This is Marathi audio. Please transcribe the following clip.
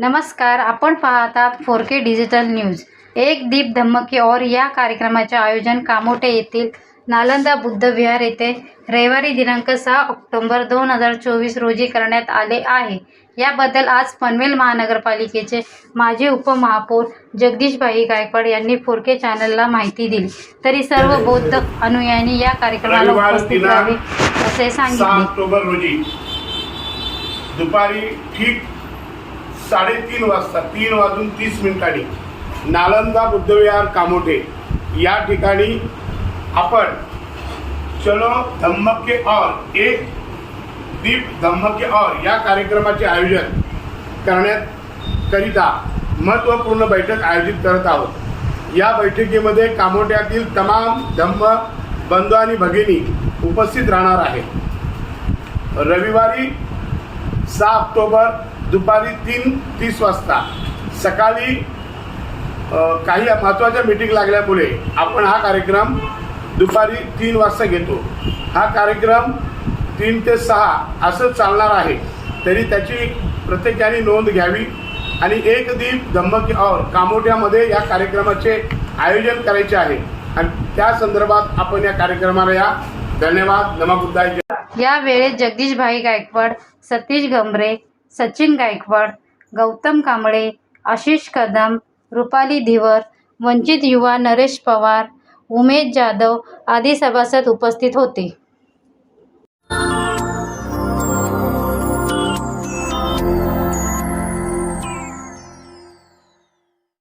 नमस्कार आपण पाहतात फोर के डिजिटल न्यूज. एक दीप धम्मकी और या कार्यक्रमाचे आयोजन कामोठे येथील नालंदा बुद्ध विहार येथे रविवारी दिनांक सहा ऑक्टोबर दोन हजार चोवीस रोजी करण्यात आले आहे. याबद्दल आज पनवेल महानगरपालिकेचे माजी उपमहापौर जगदीशभाई गायकवाड यांनी फोरके चॅनलला माहिती दिली. तरी सर्व बौद्ध अनुयायांनी या कार्यक्रमाला उपस्थित राहावे असे सांगितले. ऑक्टोबर रोजी दुपारी ठीक साडेतीन वाजता तीन वाजून तीस मिनिटांनी नालंदा बुद्धविहार कामोठे. या ठिकाणी आपण चलो धम्मके और एक दीप धम्मके और या कार्यक्रमाचे आयोजन करण्याकरिता महत्त्वपूर्ण बैठक आयोजित करत आहोत. या बैठकीमध्ये कामोट्यातील तमाम धम्म बंधू आणि भगिनी उपस्थित राहणार आहेत. रविवारी सहा ऑक्टोबर दुपारी तीन तीस वाजता. सकाळी काही महत्त्वाच्या मीटिंग लागल्यामुळे आपण हा कार्यक्रम दुपारी तीन वाजता घेतो. हा कार्यक्रम तीन ते सहा असं चालणार आहे तरी त्याची प्रत्येकाने नोंद घ्यावी आणि एक दीप धम्मकी और कामोठ्यामध्ये या कार्यक्रमाचे आयोजन करायचे आहे. आणि त्या संदर्भात आपण या कार्यक्रमाला या. धन्यवाद. नमबुद्धाय या वेळेत जगदीशभाई गायकवाड सतीश गंभरे सचिन गायकवाड गौतम कांबळे आशिष कदम रुपाली धिवर वंचित युवा नरेश पवार उमेश जाधव आदी सभासद उपस्थित होते.